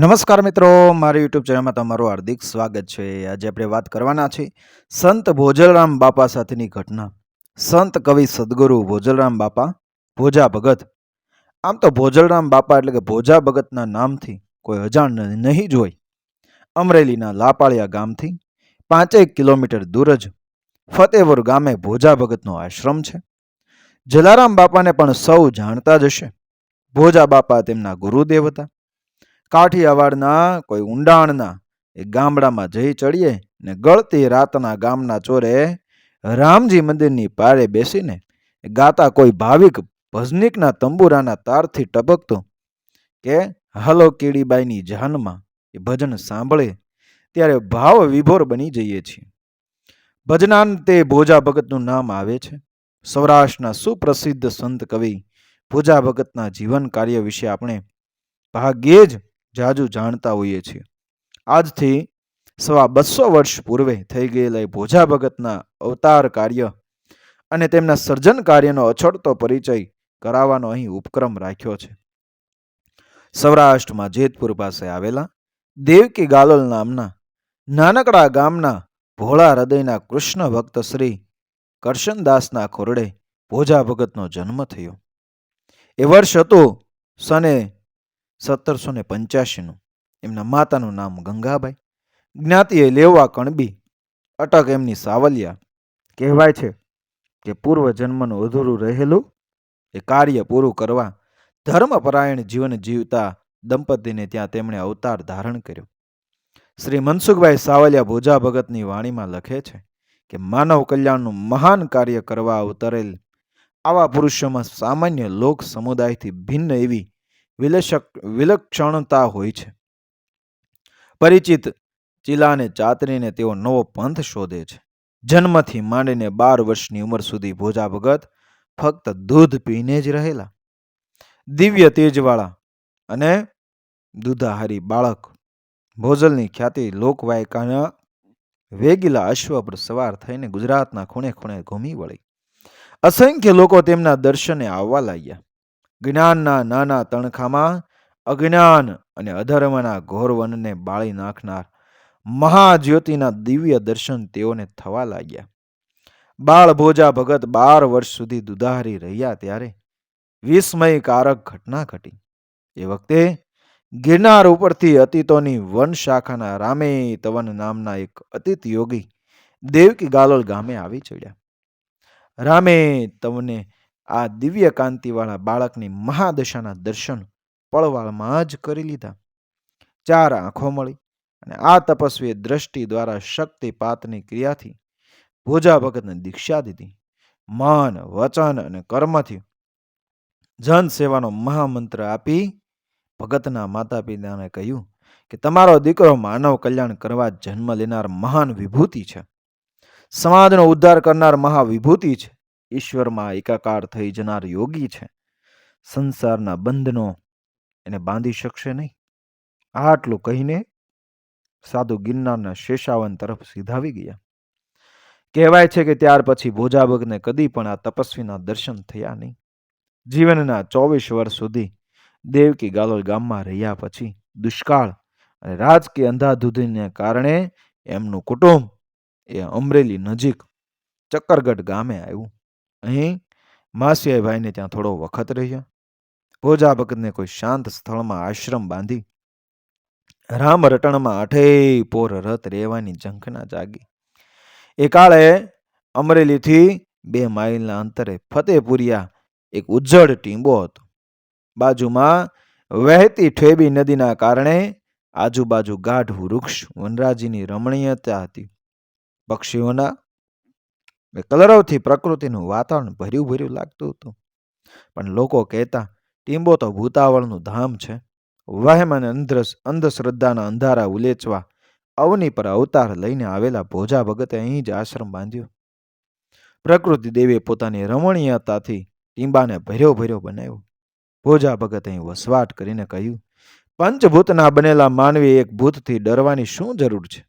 નમસ્કાર મિત્રો, મારી યુટ્યુબ ચેનલમાં તમારું હાર્દિક સ્વાગત છે. આજે આપણે વાત કરવાના છે સંત ભોજલરામ બાપા સાથેની ઘટના. સંત કવિ સદગુરુ ભોજલરામ બાપા, ભોજા ભગત. આમ તો ભોજલરામ બાપા એટલે કે ભોજા ભગતના નામથી કોઈ અજાણ નહીં જ હોય. અમરેલીના લાપાળિયા ગામથી પાંચેક કિલોમીટર દૂર જ ફતેવર ગામે ભોજા ભગતનો આશ્રમ છે. જલારામ બાપાને પણ સૌ જાણતા જ હશે. ભોજા બાપા તેમના ગુરુદેવ હતા. કાઠિયાવાડના કોઈ ઊંડાણના, એ ગામડામાં જઈ ચડીએ ને ગળતી રાતના ગામના ચોરે રામજી મંદિરની પારે બેસીને ગાતા કોઈ ભાવિક ભજનિકના તંબુરાના તારથી ટપકતો કે, હલો કીડીબાઈની જાનમાં એ ભજન સાંભળે, ત્યારે ભાવ વિભોર બની જઈએ છીએ. ભજનાંતે ભોજા ભગતનું નામ આવે છે. સૌરાષ્ટ્રના સુપ્રસિદ્ધ સંત કવિ ભોજા ભગતના જીવન કાર્ય વિશે આપણે ભાગ્યે જ જાજુ જાણતા હોઈએ છીએ. આજથી સવા બસો વર્ષ પૂર્વે થઈ ગયેલા ભોજા ભગતના અવતાર કાર્ય અને તેમના સર્જન કાર્યનો અછડતો પરિચય કરાવવાનો અહીં ઉપક્રમ રાખ્યો છે. સૌરાષ્ટ્રમાં જેતપુર પાસે આવેલા દેવકી ગાલોલ નામના નાનકડા ગામના ભોળા હૃદયના કૃષ્ણ ભક્ત શ્રી કરશનદાસના ખોરડે ભોજા ભગતનો જન્મ થયો. એ વર્ષ હતું સને સત્તરસો ને પંચ્યાસીનું. એમના માતાનું નામ ગંગાબાઈ. જ્ઞાતિએ લેવા કણબી. અટક એમની સાવલિયા. કહેવાય છે કે પૂર્વ જન્મનું અધૂરું રહેલું એ કાર્ય પૂરું કરવા ધર્મપરાયણ જીવન જીવતા દંપતીને ત્યાં તેમણે અવતાર ધારણ કર્યો. શ્રી મનસુખભાઈ સાવલિયા ભોજા ભગતની વાણીમાં લખે છે કે માનવ કલ્યાણનું મહાન કાર્ય કરવા અવતરેલ આવા પુરુષોમાં સામાન્ય લોક સમુદાયથી ભિન્ન એવી વિલક્ષક વિલક્ષણતા હોય છે. પરિચિત ચીલાને ચાતરીને તેઓ નવો પંથ શોધે છે. જન્મથી માંડીને બાર વર્ષની ઉંમર સુધી ભોજા ભગત ફક્ત દૂધ પીને જ રહેલા. દિવ્ય તેજવાળા અને દૂધાહારી બાળક ભોજલની ખ્યાતિ લોકવાયકાના વેગીલા અશ્વ પર સવાર થઈને ગુજરાતના ખૂણે ખૂણે ઘૂમી વળી. અસંખ્ય લોકો તેમના દર્શને આવવા લાગ્યા. જ્ઞાનના નાના તણખામાં અજ્ઞાન અને અધર્મના ઘોર વનને બાળી નાખનાર મહાજ્યોતિના દિવ્ય દર્શન તેઓને થવા લાગ્યા. બાળ ભોજા ભગત બાર વર્ષ સુધી દુધારી રહ્યા ત્યારે વિસ્મયકારક ઘટના ઘટી. એ વખતે ગિરનાર ઉપરથી અતીતોની વન શાખાના રામે તવન નામના એક અતીત યોગી દેવકી ગાલોલ ગામે આવી ચડ્યા. રામે તવને આ દિવ્ય કાંતિવાળા બાળકની મહાદશાના દર્શન પળવાળમાં જ કરી લીધા. ચાર આંખો મળી અને આ તપસ્વીએ દ્રષ્ટિ દ્વારા શક્તિપાતની ક્રિયાથી ભોજા ભગતને દીક્ષા દીધી. મન, વચન અને કર્મથી જન સેવાનો મહામંત્ર આપી ભગતના માતા પિતાને કહ્યું કે તમારો દીકરો માનવ કલ્યાણ કરવા જન્મ લેનાર મહાન વિભૂતિ છે. સમાજનો ઉદ્ધાર કરનાર મહાવિભૂતિ છે. ઈશ્વરમાં એકાકાર થઈ જનાર યોગી છે. સંસારના બંધનો એને બાંધી શકશે નહીં. આટલું કહીને સાધુ ગિરનારના શેષાવન તરફ સીધાવી ગયા. કહેવાય છે કે ત્યાર પછી ભોજાભગને કદી પણ આ તપસ્વીના દર્શન થયા નહીં. જીવનના ચોવીસ વર્ષ સુધી દેવકી ગાલોલ ગામમાં રહ્યા પછી દુષ્કાળ અને રાજકીય અંધાધૂધીને કારણે એમનું કુટુંબ એ અમરેલી નજીક ચક્કરગઢ ગામે આવ્યું. અહીં માસિયાઈભાઈને ત્યાં થોડો વખત રહ્યા. ભોજા ભગતને કોઈ શાંત સ્થળમાં આશ્રમ બાંધી રામ રટણમાં અઠેય પોર રત રહેવાની ઝંખના જાગી. એ કાળે અમરેલીથી બે માઇલના અંતરે ફતેપુરિયા એક ઉજ્જડ ટીંબો હતો. બાજુમાં વહેતી ઠેબી નદીના કારણે આજુબાજુ ગાઢ વૃક્ષ વનરાજીની રમણીયતા હતી. પક્ષીઓના કલરવથી પ્રકૃતિનું વાતાવરણ ભર્યું ભર્યું લાગતું હતું. પણ લોકો કહેતા, ટીંબો તો ભૂતાવળનું ધામ છે. વહેમ અને અંધ્રસ, અંધશ્રદ્ધાના અંધારા ઉલેચવા, અવની પર અવતાર લઈને આવેલા ભોજા ભગતે અહીં જ આશ્રમ બાંધ્યો. પ્રકૃતિ દેવીએ પોતાની રમણીયતાથી ટીંબાને ભર્યો ભર્યો બનાવ્યો. ભોજા ભગત અહીં વસવાટ કરીને કહ્યું, પંચભૂતના બનેલા માનવી એક ભૂતથી ડરવાની શું જરૂર છે?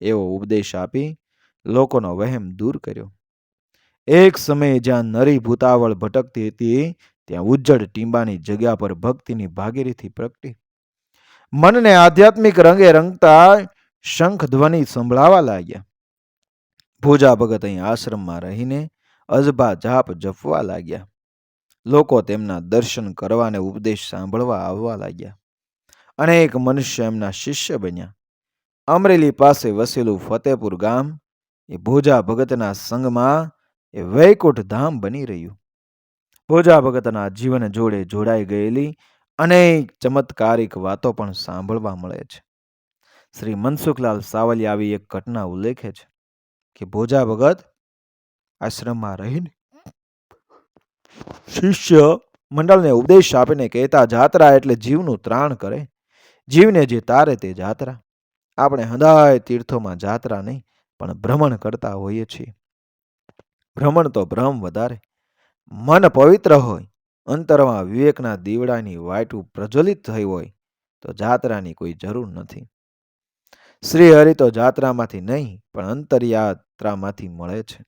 એવો ઉપદેશ આપી લોકોનો વહેમ દૂર કર્યો. એક સમયે જ્યાં નરી ભૂતાવળ ભટકતી હતી, ત્યાં ઉજ્જડ ટીંબાની જગ્યા પર ભક્તિની ભાગીરીથી પ્રગટી. મનને આધ્યાત્મિક રંગે રંગતા શંખ ધ્વનિ સંભળાવા લાગ્યા. ભોજા ભગત અહીં આશ્રમમાં રહીને અજબા જાપ જપવા લાગ્યા. લોકો તેમના દર્શન કરવા અને ઉપદેશ સાંભળવા આવવા લાગ્યા. અનેક મનુષ્ય એમના શિષ્ય બન્યા. અમરેલી પાસે વસેલું ફતેપુર ગામ એ ભોજા ભગતના સંગમાં એ વૈકુંઠ ધામ બની રહ્યું. ભોજા ભગતના જીવન જોડે જોડાઈ ગયેલી અનેક ચમત્કારિક વાતો પણ સાંભળવા મળે છે. શ્રી મનસુખલાલ સાવલી આવી એક ઘટના ઉલ્લેખે છે કે ભોજા ભગત આશ્રમમાં રહીને શિષ્ય મંડળને ઉપદેશ આપીને કહેતા જાત્રા એટલે જીવનું ત્રાણ કરે. જીવને જે તારે તે જાત્રા. આપણે હદાય તીર્થોમાં જાત્રા નહીં. પણ ભ્રમણ કરતા હોઈએ છીએ. ભ્રમણ તો ભ્રમ વધારે. મન પવિત્ર હોય, અંતરમાં વિવેકના દીવડાની વાયટું પ્રજ્વલિત થઈ હોય, તો જાત્રાની કોઈ જરૂર નથી. શ્રી હરિ તો જાત્રામાંથી નહીં, પણ અંતરયાત્રામાંથી મળે છે.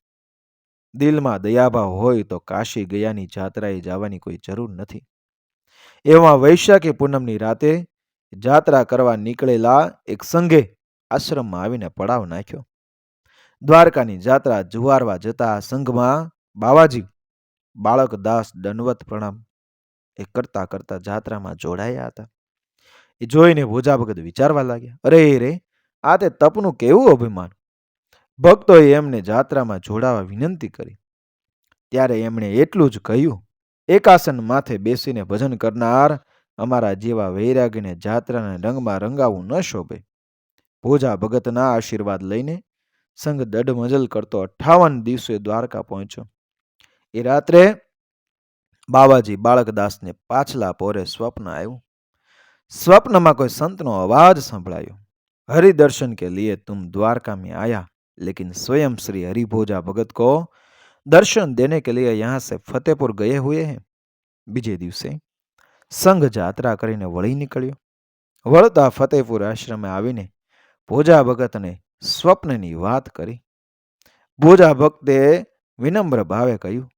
દિલમાં દયાભાવ હોય, તો કાશી ગયાની જાત્રાએ જવાની કોઈ જરૂર નથી. એવામાં વૈશાખી પૂનમની રાતે જાત્રા કરવા નીકળેલા એક સંઘે આશ્રમમાં આવીને પડાવ નાખ્યો. દ્વારકાની જાત્રા જુવારવા જતા સંઘમાં બાવાજી, બાળક દાસ દંડવત પ્રણામ એ કરતા કરતા જાત્રામાં જોડાયા હતા. એ જોઈને ભોજા ભગત વિચારવા લાગ્યા, અરે રે, આ તે તપનું કેવું અભિમાન? ભક્તોએ એમને જાત્રામાં જોડાવા વિનંતી કરી. ત્યારે એમણે એટલું જ કહ્યું એકાસન માથે બેસીને ભજન કરનાર અમારા જેવા વૈરાગીને જાત્રાના રંગમાં રંગાવું ન શોભે. ભોજા ભગતના આશીર્વાદ લઈને સંઘ દડમજલ કરતો અઠ્ઠાવન દિવસે દ્વારકા પહોંચ્યો એ રાત્રે બાવાજી બાળકદાસને પાછલા પોરે સ્વપ્ન આવ્યું સ્વપ્નમાં કોઈ સંતનો અવાજ સંભળાયો हरिदर्शन के लिए तुम द्वारका में आया लेकिन स्वयं श्री हरिभोजा भगत को दर्शन देने के लिए यहाँ से फतेहपुर गए हुए हैं બીજે દિવસે સંઘ જાત્રા કરીને વળી નીકળ્યો વળતા ફતેહપુર આશ્રમે આવીને ભોજા ભગતને સ્વપ્નની વાત કરી. બોજા ભક્તે વિનમ્ર ભાવે કહ્યું,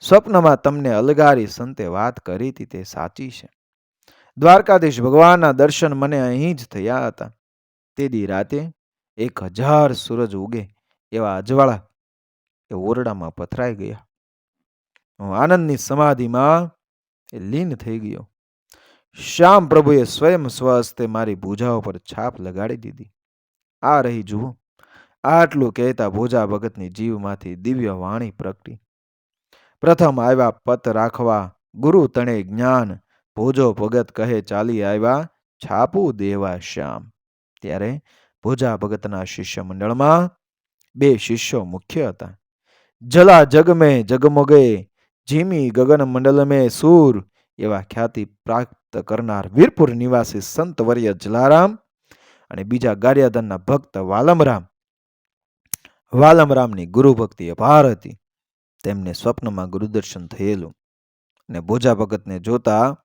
સ્વપ્નમાં તમને અલગારી સંતે વાત કરી હતી તે સાચી છે. દ્વારકાધીશ ભગવાનના દર્શન મને અહીં જ થયા હતા. તે દી રાતે એક હજાર સૂરજ ઉગે એવા અજવાળા એ ઓરડામાં પથરાઈ ગયા. હું આનંદની સમાધિમાં એ લીન થઈ ગયો. શ્યામ પ્રભુએ સ્વયં સ્વહસ્તે મારી ભૂજાઓ પર છાપ લગાડી દીધી. આ રહી જુઓ. આટલું કહેતા ભોજા ભગતની જીવમાંથી દિવ્ય વાણી પ્રગટી. પ્રથમ આવ્યા પત રાખવા, ગુરુ તણે જ્ઞાન, ભોજો ભગત કહે ચાલી આવ્યા, છાપું દેવા શ્યામ. ત્યારે ભોજા ભગતના શિષ્ય મંડળમાં બે શિષ્યો મુખ્ય હતા. જલા જગ મેં જગમગે, જીમી ગગન મંડલ મેં સૂર, એવા ખ્યાતિ પ્રાપ્ત કરનાર વીરપુર નિવાસી સંત વર્ય જલારામ અને બીજા ગારિયાધનના ભક્ત વાલમરામ, વાલમરામની ગુરુ ભક્તિ અપાર હતી. તેમને સ્વપ્નમાં ગુરુદર્શન થયેલું અને ભોજા ભગતને જોતા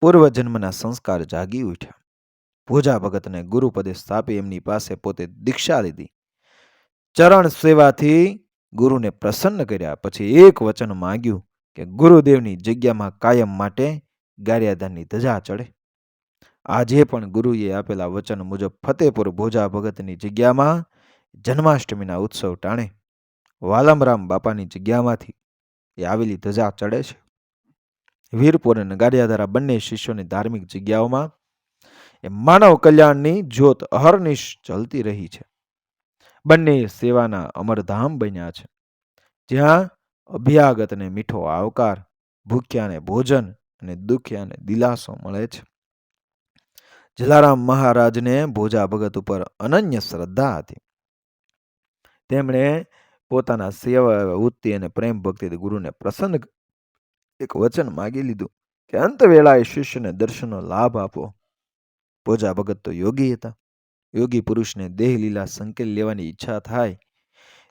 પૂર્વજન્મના સંસ્કાર જાગી ઉઠ્યા. ભોજા ભગતને ગુરુપદે સ્થાપી એમની પાસે પોતે દીક્ષા લીધી. ચરણ સેવાથી ગુરુને પ્રસન્ન કર્યા. પછી એક વચન માંગ્યું કે ગુરુદેવની જગ્યામાં કાયમ માટે ગારિયાધાનની ધજા ચડે. આજે પણ ગુરુએ આપેલા વચન મુજબ ફતેપુર ભોજા ભગતની જગ્યામાં જન્માષ્ટમીના ઉત્સવ ટાણે. વાલમરામ બાપાની જગ્યામાંથી એ આવેલી ધજા ચડે છે. વીરપુર અને ગારિયાધારા બંને શિષ્યોની ધાર્મિક જગ્યાઓમાં એ માનવ કલ્યાણની જ્યોત અહર્નિશ ચલતી રહી છે. બંને સેવાના અમરધામ બન્યા છે. જ્યાં અભ્યાગતને મીઠો આવકાર, ભૂખ્યાને ભોજન અને દુખ્યાને દિલાસો મળે છે. જલારામ મહારાજને ભોજા ભગત ઉપર અનન્ય શ્રદ્ધા હતી. તેમણે પોતાના સેવા વૃત્તિ અને પ્રેમ ભક્તિથી ગુરુને પ્રસન્ન એક વચન માગી લીધું કે અંત વેળાએ શિષ્યને દર્શનનો લાભ આપો. ભોજા ભગત તો યોગી હતા. યોગી પુરુષને દેહ લીલા સંકેલ લેવાની ઈચ્છા થાય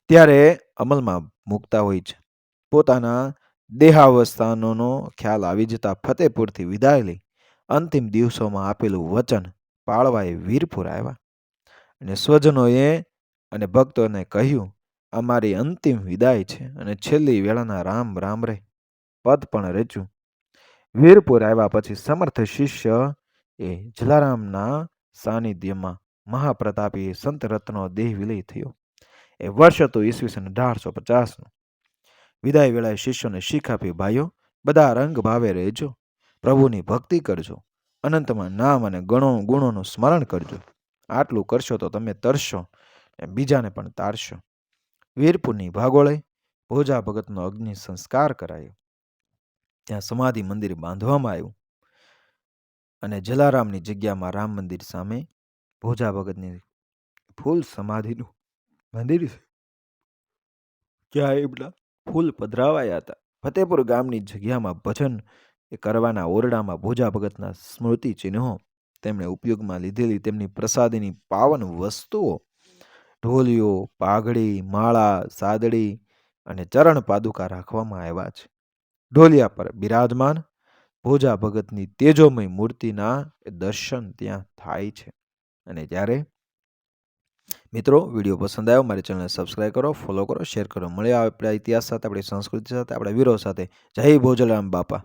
ત્યારે અમલમાં મૂકતા હોય છે. પોતાના દેહાવસ્થાનોનો ખ્યાલ આવી જતા ફતેપુરથી વિદાય લઈ અંતિમ દિવસોમાં આપેલું વચન પાળવા એ વીરપુર આવ્યા. અને સ્વજનોએ અને ભક્તોને કહ્યું, અમારી અંતિમ વિદાય છે અને છેલ્લી વેળાના રામ રામ રે. પદ પણ રચ્યું. વીરપુર આવ્યા પછી સમર્થ શિષ્ય એ જલારામના સાનિધ્યમાં મહાપ્રતાપી સંત રત્નો દેહ વિલય થયો. એ વર્ષ હતું ઈસવીસન અઢારસો પચાસનું. વિદાય વેળાએ શિષ્યોને શીખ આપી, ભાઈઓ, બધા રંગ ભાવે રહેજો. પ્રભુની ભક્તિ કરજો. અનંતમાં નામ અને ગણો, ગુણોનું સ્મરણ કરજો. આટલું કરશો તો તમે તરશો ને બીજાને પણ તારશો. વીરપુરની ભાગોળે ભોજા ભગતનો અગ્નિ સંસ્કાર કરાયો. ત્યાં સમાધિ મંદિર બાંધવામાં આવ્યું. અને જલારામની જગ્યામાં રામ મંદિર સામે ભોજા ભગતની ફૂલ સમાધિનું મંદિર છે. ત્યાં એમના ફૂલ પધરાવાયા હતા. ફતેપુર ગામની જગ્યામાં ભજન એ કરવાના ઓરડામાં ભોજા ભગતના સ્મૃતિ ચિહ્નો, તેમણે ઉપયોગમાં લીધેલી તેમની પ્રસાદીની પાવન વસ્તુઓ, ઢોલિયો, પાઘડી, માળા, સાદડી અને ચરણ પાદુકા રાખવામાં આવ્યા છે. ઢોલિયા પર બિરાજમાન, ભોજા ભગતની તેજોમય મૂર્તિના દર્શન ત્યાં થાય છે. અને જ્યારે મિત્રો વીડિયો પસંદ આવ્યો, મારી ચેનલને સબસ્ક્રાઈબ કરો, ફોલો કરો, શેર કરો. મળ્યા આપણા ઇતિહાસ સાથે, આપણી સંસ્કૃતિ સાથે, આપણા વીરો સાથે. જય ભોજરામ બાપા.